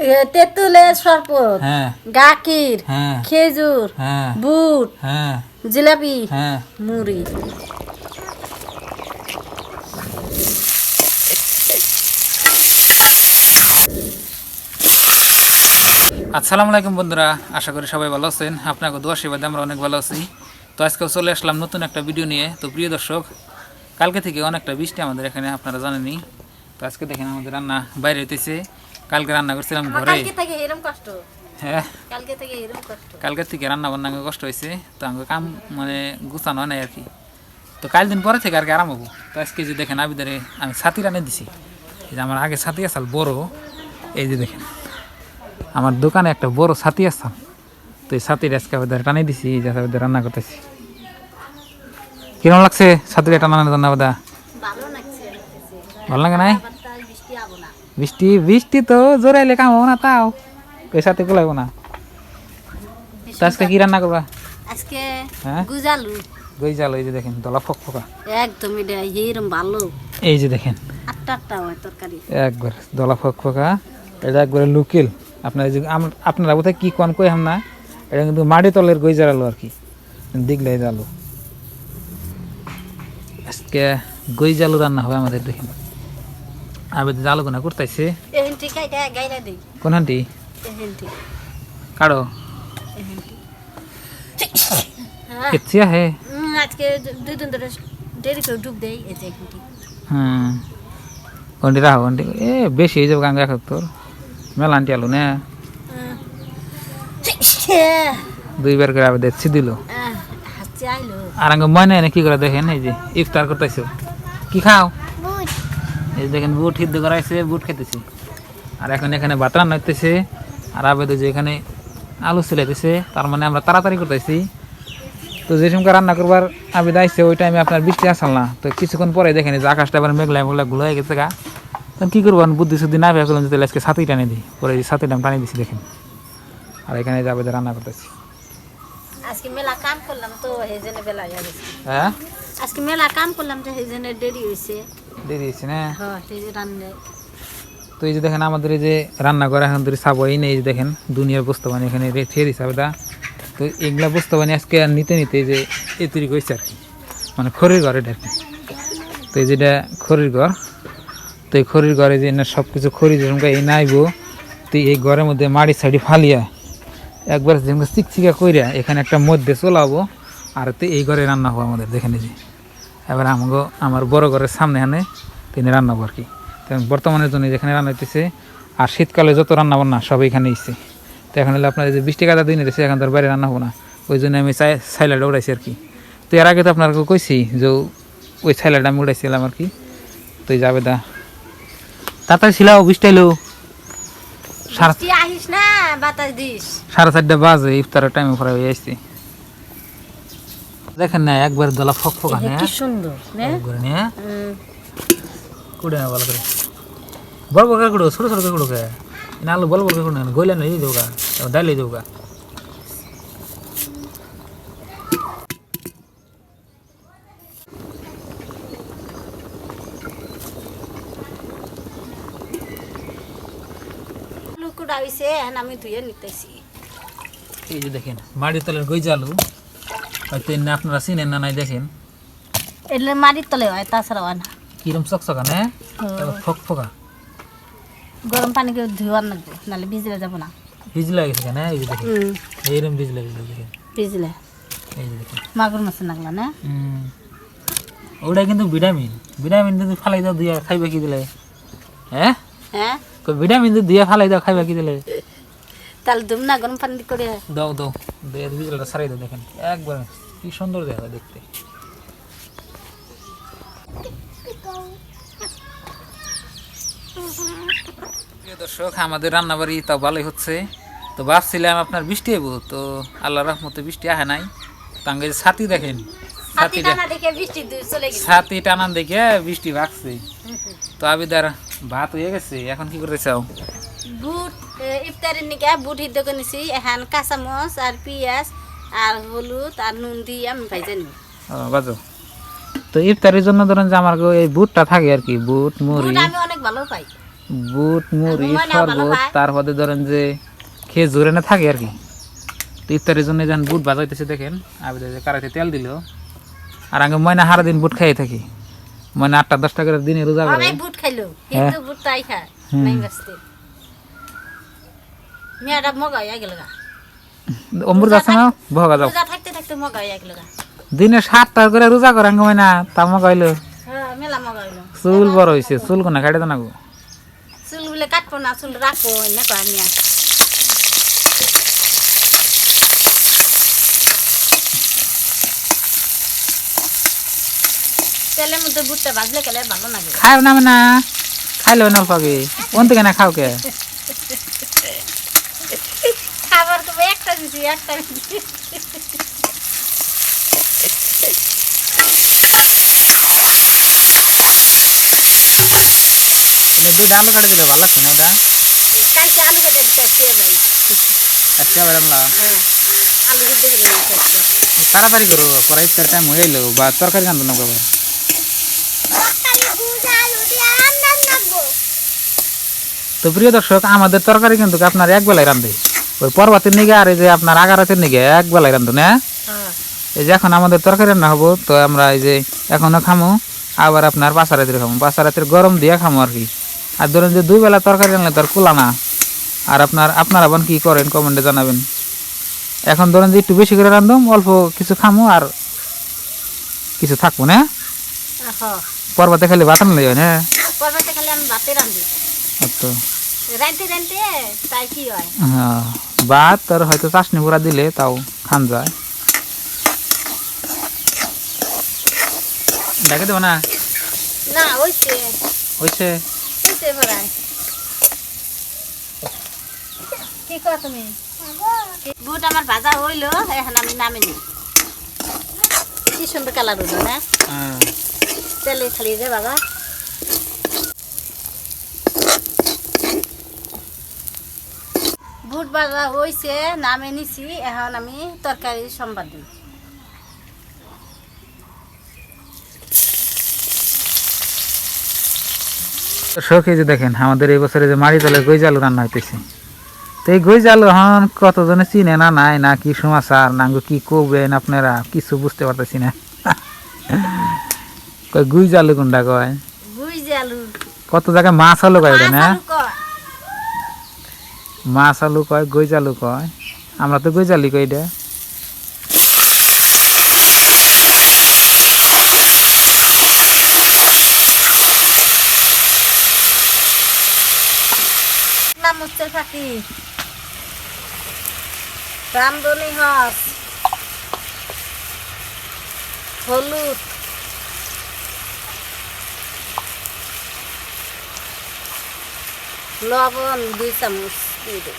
এ, তেঁতুলের শরবত হ্যাঁ। গাকির হ্যাঁ। খেজুর হ্যাঁ। বুট জিলাপি মুড়ি। আসসালামু আলাইকুম বন্ধুরা আশা করি সবাই ভালো আছেন। আপনাকে দোয়া সেবাদে আমরা অনেক ভালো আছি। তো আজকে চলে আসলাম নতুন একটা ভিডিও নিয়ে। তো প্রিয় দর্শক কালকে থেকে অনেকটা বৃষ্টি আমাদের এখানে আপনারা জানেনই। তো আজকে দেখেন আমাদের রান্না বাইরে হইতেছে। কালকে রান্না করছিলাম ঘরে। কালকে থেকে এরকম কষ্ট। হ্যাঁ। কালকে থেকে এরকম কষ্ট। কালকে থেকে রান্না বান্না কষ্ট হয়েছে তো আমাকে কাম মানে গুছানো হয় নাই আর কি। তো কাল দিন পরে থেকে আর কি আরাম হব। তো আজকে যে দেখেন আবিদারে আমি ছাতি রানে দিছি। এই যে আমার আগে ছাতি আসাল বড়। এই যে দেখেন আমার দোকানে একটা বড় ছাতি আসাম তো এই ছাতির আজকে আবিদারে টানে দিছি এই যে রান্না করতেছি। কীরকম লাগছে ছাতিটা ভালো লাগছে দেখতেছি। ভালো লাগে নাই আবার তার বৃষ্টি আবো না বৃষ্টি বৃষ্টি তো জোরাইলে কাম হব না তাও। ওই সাথে না। আজকে কি রান্না করবা? আজকে হ্যাঁ? গুজালু গই জাল এই যে দেখেন দলা ফক ফকা। একদম এটা এরম ভালো। এই যে দেখেন। আটটা আটটা হয় তরকারি। একবার দলা ফক ফকা এটা একবারে লুকিল। আপনার যে আপনারা বোধহয় কি কন কই হাম না এটা কিন্তু মাটি তলের গই জালালো আর কি দিগলাই জালু আজকে গই জালু রান্না হবে আমাদের দেখেন। আবে জালু কোনা করতেছে কোন হান্টি? হ্যাঁ এছিয়া হে। আজকে দুই দিন ধরে দেরি করে ডুব দেই যে হুম। ওন্ডি রাহো ওন্ডি এ বেশি হয়ে যাবে গাঙ্গা খাক তোর মেলা আন্টি আলু না। দুইবার করে আবার দেখছি দিল। আর মনে না কি করে দেখেন এই যে ইফতার করতেছে। কি খাও? এই দেখেন বুট সিদ্ধ করাইছে বুট খেতেছি আর এখন এখানে ভাত রান্না হইতেছে আর আবেদ যে এখানে আলু সিলাইতেছে তার মানে আমরা তাড়াতাড়ি করতেছি। তো যে সময় রান্না করবার আবেদ আইসে ওই টাইমে আপনার বৃষ্টি আসাল না। তো কিছুক্ষণ পরে দেখেন যে আকাশটা আবার মেঘলা মেঘলা গুলো হয়ে গেছে গা। তখন কী করব বুদ্ধি শুদ্ধি না ভেবে করলাম যে তাহলে আজকে সাথেই টানে দিই। পরে এই সাথে টান টানি দিছি দেখেন। আর এখানে যাবে রান্না করতেছি। আজকে মেলা কাম করলাম তো এই জন্য বেলা হয়ে গেছে। হ্যাঁ? আজকে মেলা কাম করলাম তো জন্য দেরি হয়েছে দিয়ে দিয়েছি না? হ্যাঁ তো এই যে দেখেন আমাদের এই যে রান্না করা এখন ধরে সাবই নেই যে দেখেন দুনিয়ার বস্তু এখানে রেখে আবেদা। তো এগুলা বস্তু আজকে আর নিতে নিতে যে এ তৈরি আর কি। মানে খড়ির ঘর এটা আর কি। তো এই যেটা খড়ির ঘর তো এই খড়ির ঘরে যে না সব কিছু খড়ি যেরকম এই নাইবো তো এই ঘরের মধ্যে মাড়ি সাইডি ফালিয়া একবার যেরকম চিকচিকা কইরা এখানে একটা মধ্যে চলাবো আর তো এই ঘরে রান্না হব আমাদের দেখেন এই যে। এবার আমাকে আমার বড় ঘরের সামনে এখানে তিনি রান্না আর কি। কারণ বর্তমানের জন্য যেখানে রান্না হইতেছে আর শীতকালে যত রান্না বান্না সব এখানে ইচ্ছে তো এখন হলে আপনার যে বৃষ্টি কাদা দিন রয়েছে এখন তার বাইরে রান্না হব না। ওই জন্য আমি চাই সাইলাড উড়াইছি আর কি। তো এর আগে তো আপনার কইছি যে ওই সাইলাড আমি উড়াইছিলাম আর কি। তো এই যাবে দা তাড়াতাড়ি ছিলাও বৃষ্টি এলো সাড়ে তুই চারটা বাজে ইফতারের টাইমে পরে হয়ে আসছি। দেখেন না একবার দলা ফক ফক আনে কি সুন্দর না? একবার নিয়ে। হুম। কুড়ে না ভালো করে। বড় বড় করে কুড়ো ছোট ছোট করে কুড়ো কে না আলু বড় বড় করে কুড়ো না গইলে না দিয়ে দেবো ডাল দিয়ে দেবো লুকুটা হইছে এখন আমি ধুয়ে নিতেছি। এই যে দেখেন মাটির তলের গই জালু হয়তো এমনি আপনারা চিনেন না নাই দেখেন। এলে মাটির তলে হয় তাছাড়া হয় না। কিরম চকচকা না? ফক ফকা। গরম পানি করে ধুয়ার লাগবে নাহলে ভিজলে যাব না। ভিজলা গেছে কেন এই দেখেন। এইরকম ভিজলা দেখেন। ভিজলে। এই দেখেন। মাগুর মাছ লাগলা না? ওটা কিন্তু ভিটামিন। ভিটামিন যদি ফালাই দাও দিয়া খাইবা কি দিলে? হ্যাঁ হ্যাঁ ভিটামিন যদি দিয়া ফালাই দাও খাইবা কি দিলে? তাহলে দুম না গরম পানি করে দাও দাও। দিয়ে ভিজলাটা সারাই দাও দেখেন। একবার। কি সুন্দর দেখা যায় দেখতে। প্রিয় দর্শক আমাদের রান্নাবাড়ি তাও ভালোই হচ্ছে। তো ভাবছিলাম আপনার বৃষ্টি হইব তো আল্লাহ রহমতে বৃষ্টি আহে নাই। তাঙ্গে ছাতি দেখেন ছাতিটা টানা দেখে বৃষ্টি দুই চলে গেছে। ছাতি টানান দেখে বৃষ্টি ভাগছে। তো আবিদার ভাত হয়ে গেছে এখন কি করতে চাও? বুট ইফতারের নিকে বুট হিদ্ধ করে নিছি। এখন কাঁচামচ আর পেঁয়াজ আর হলুদ আর নুন দিয়ে আমি ভাইজা ও, বাজো। তো ইফতারের জন্য ধরেন যে আমার এই বুটটা থাকে আর কি বুট মুড়ি। আমি অনেক ভালো পাই। বুট মুড়ি শরবত তারপরে ধরেন যে খেয়ে জোরে না থাকে আর কি। তো ইফতারের জন্য যখন বুট বাজাইতেছে দেখেন যে কারাতে তেল দিল। আর আগে ময়না হারা দিন বুট খাইয়ে থাকি। ময়না আটটা দশটা করে দিনে রোজা করে বুট খাইলো কিন্তু বুট তাই খায় মেয়েটা গেল গা। অমৃত আছে না ভগা যাও। রোজা থাকতে থাকতে মগা হয়ে গেল গা দিনে সাতটা করে রোজা করে আঙ্গ ময়না তামা গাইলো হ্যাঁ মেলা মগা হইল চুল বড় হয়েছে চুল কোনা কাটে না গো চুল বলে কাটবো না চুল রাখব এনে কয় মিয়া তেলের মধ্যে বুটটা ভাজলে গেলে ভালো লাগে খাও না না খাইলো না অল্প আগে কোন থেকে না খাও কে খাবার তো একটা একটা আলু কাটে দিলে ভালো লাগছে না আচ্ছা বেরমলা হ্যাঁ আলু কেটে দিলে তাড়াতাড়ি করো পরে ইফতার টাইম হয়ে এলো বা তরকারি রান্ধো না তো প্রিয় দর্শক আমাদের তরকারি কিন্তু আপনার এক বেলায় রান্ধে ওই পর্বতের নিগে আর এই যে আপনার আগারাতের নিগে এক বেলায় রান্ধো না হ্যাঁ। এই যে এখন আমাদের তরকারি রান্না হব তো আমরা এই যে এখনও খামো আবার আপনার পাঁচা রাতের খামো। পাঁচা রাতের গরম দিয়ে খামো আর কি। আর ধরেন যে দুই বেলা তরকারি রান্না তো আর কুলা না। আর আপনার আপনারা আবার কি করেন কমেন্টে জানাবেন। এখন ধরেন যে একটু বেশি করে রান্ধম অল্প কিছু খামো আর কিছু থাকব না হ্যাঁ পর্বতে খালি বাটান লইও হ্যাঁ পর্বতে খালি আমি ভাতে রান্ধি। তো রাঁধতে রাঁধতে তাই কি হয়? হ্যাঁ, ভাত আর হয়তো চাষনি গুঁড়া দিলে তাও খান যায়। দেখে দেবো না? না ওইছে হয়েছে ওইছে ভরাই কি কর তুমি? বুট আমার ভাজা হইল এখন আমি নামে নি কি সুন্দর কালার হইল না? হ্যাঁ। তেলে খালি রে বাবা বুট ভাজা হইছে নামে নিছি এখন আমি তরকারি সম্বাদ দিই। শখ যে দেখেন আমাদের এই বছরে যে মারি তলে গই জালু রান্না হইতেছে। তো এই গই জালু হন কতজনে চিনে না নাই না কি সমাচার না কি করবেন আপনারা কিছু বুঝতে পারতেছি না। কয় গুই জালু কোনটা কয়? কত জায়গায় মাছ আলু কয় না? মাছ আলু কয়। মাছ আলু কয়? আমরা তো গই জালি কই এটা নাম হচ্ছে ফাঁকি। হলুদ। লবণ, দুই চামচ। দিয়ে দেব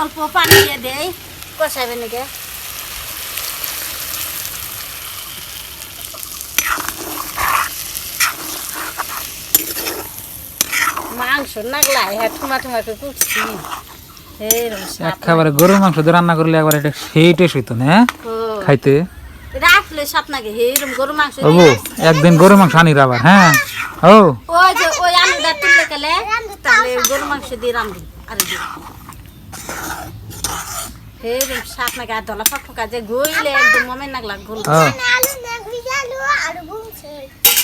অল্প পানি দিয়ে দেই কষাইবে নাকি মাংস নাগলা হ্যাঁ ঠুমা কুটছি। একেবারে গরুর মাংস দিয়ে রান্না করলে একবার এটা সেই টেস্ট হইতো না হ্যাঁ? খাইতে। গরু মাংস বাবু একদিন গরুর মাংস আনির আবার হ্যাঁ? ও। ওই যে ওই আলুটা তুললে গেলে তাহলে গরু মাংস দিয়ে রান্ধি আর এরম সাপ নাকি আর দলা ফাঁক ফাঁকা যে গইলে একদম মমে নাগলা গোল ও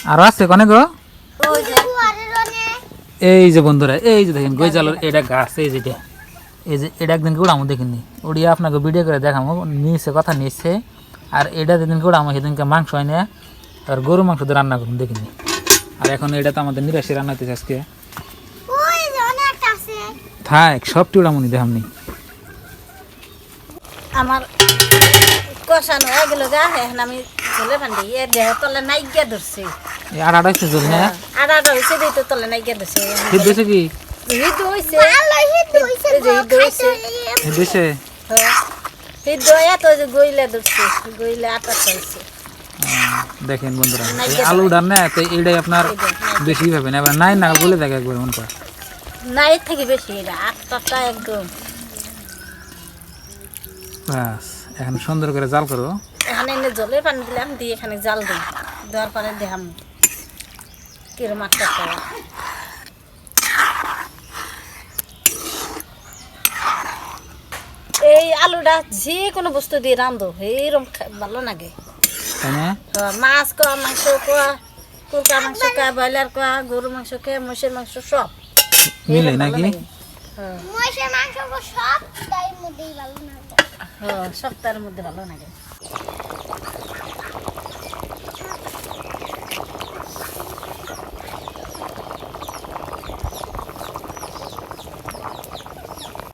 আর আছে কনে গো? এই যে বন্ধুরা এই যে দেখেন গৈজালোর এটা গাছ এই যেটা এই যে এটা একদিন উড়ামো দেখিনি। উড়িয়ে আপনাকে ভিডিও করে দেখামো নিয়েছে কথা নিচ্ছে আর এটা যেদিন উড়ামো সেদিনকে মাংস হয় না। আর গরু মাংস দিয়ে রান্না করুন দেখিনি। আর এখন এটা তো আমাদের নিরাশি রান্না হতেছে আজকে। থাক সবটি উড়ামনি দেখামনি। আমার কষানো হয়ে গেল গা এখন আমি ঝোলে ফান্ডি এ দেহ তলে নাইগিয়া ধরছে। এই আর জল না দিই তো তলে হিট কি? হিট হয়ে। তো গইলে গইলে আটা দেখেন বন্ধুরা এই আলুটার না তো এইটাই আপনার বেশি ভাবেন এবার নাই নাগাল বলে দেখে একবার মন করে। না এর থেকে বেশি এটা আটটা একদম। বাস এখন সুন্দর করে জাল করো। এখানে এনে জলের পানি দিলাম দিয়ে এখানে জাল দিই দেওয়ার পরে দেখাম। কিরম করে এই আলুটা যে কোনো বস্তু দিয়ে রান্ধো এইরকম ভালো লাগে। তো মাছ কোয়া মাংস কোয়া কুরকা মাংস কোয়া ব্রয়লার কোয়া গরু মাংস কে মহিষের মাংস সব। মিলে নাকি? লাগে। হ্যাঁ, মহিষের মাংস সব তাই মধ্যেই ভালো না হ্যাঁ সপ্তাহের মধ্যে ভালো লাগে।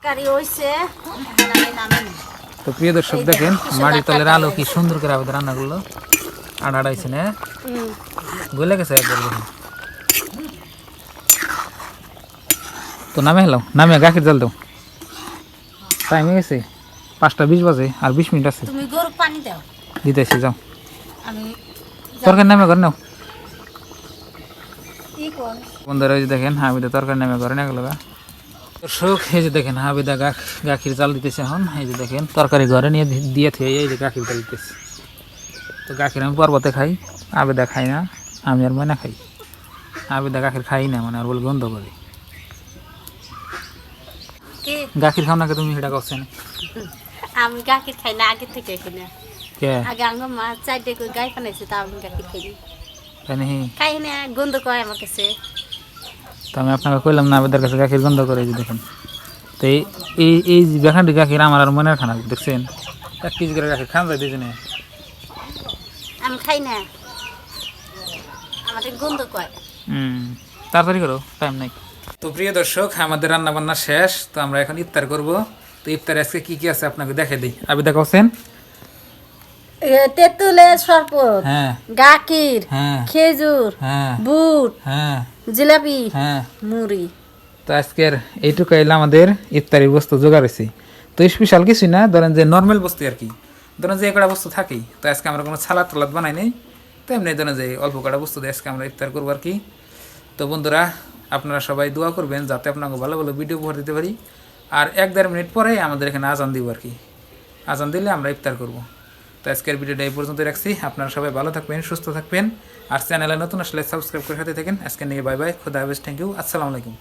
কারি হইছে। আমি তো প্রিয় দর্শক দেখেন মাটির তলের আলু কি সুন্দর করে আমাদের রান্না করল আড়া আড়াইছে না গলে গেছে একবার তো নামে হেলাও নামে গাখির জাল দাও। টাইম হয়ে গেছে পাঁচটা বিশ বাজে আর বিশ মিনিট আছে। তুমি গরু পানি দাও। দিতেছি যাও। আমি তরকারি নামে করে নাও। বন্ধুরা যে দেখেন হাবিদা তরকারি নামে করে না গেল দর্শক এই যে দেখেন হাবিদা গা গাখির জাল দিতেছে এখন। এই যে দেখেন তরকারি ঘরে নিয়ে দিয়ে থুয়ে এই যে গাখির জাল দিতেছে। তো গাখির আমি পর্বতে খাই আবেদা খাই না আমি আর ময়না খাই। আবেদা গাখির খাই না মানে আর বলে গন্ধ করে। গাখির খাও নাকি তুমি সেটা করছেন আমি গাখির খাই না আগে থেকে খাই না। কে? আগে আঙ্গ মা চারটে গাই বানাইছে তা আমি গাখির খাই নি। খাই না গন্ধ করে আমার কাছে। তো আমি আপনাকে কইলাম না আবেদার কাছে গাখির গন্ধ করে যে দেখেন। তো এই এই বেখানটি গাখির আমার আর মনের খানা দেখছেন? এক কেজি করে গাখির খান যায় দুজনে আমি খাই না। আমাদের গন্ধ কয়। হুম তাড়াতাড়ি করো টাইম নাই। তো প্রিয় দর্শক আমাদের রান্না বান্না শেষ তো আমরা এখন ইফতার করব। তো ইফতারে আজকে কি কি আছে আপনাকে দেখে দিই। আবিদা করছেন তেঁতুলের শরবত হ্যাঁ। গাখির হ্যাঁ। খেজুর হ্যাঁ। বুট হ্যাঁ। জিলাপি হ্যাঁ। মুড়ি। তো আজকের এইটুকু এলাম আমাদের ইফতারির বস্তু জোগাড় হয়েছে তো স্পেশাল কিছুই না ধরেন যে নর্মাল বস্তু আর কি। ধরেন যে কটা বস্তু থাকেই তো আজকে আমরা কোনো সালাদ টালাদ বানাই নাই। তো এমনি ধরেন যে অল্প কটা বস্তু দিয়ে আজকে আমরা ইফতার করব আর কি। তো বন্ধুরা আপনারা সবাই দোয়া করবেন যাতে আপনাকে ভালো ভালো ভিডিও উপহার দিতে পারি। আর এক দেড় মিনিট পরেই আমাদের এখানে আজান দিব আর কি। আজান দিলে আমরা ইফতার করব। তো আজকের ভিডিওটা এই পর্যন্ত রাখছি। আপনারা সবাই ভালো থাকবেন, সুস্থ থাকবেন। আর চ্যানেলে নতুন আসলে সাবস্ক্রাইব করে সাথে থাকেন। আজকে নিয়ে বাই বাই খুদা হাফেজ থ্যাংক ইউ আসসালামু আলাইকুম।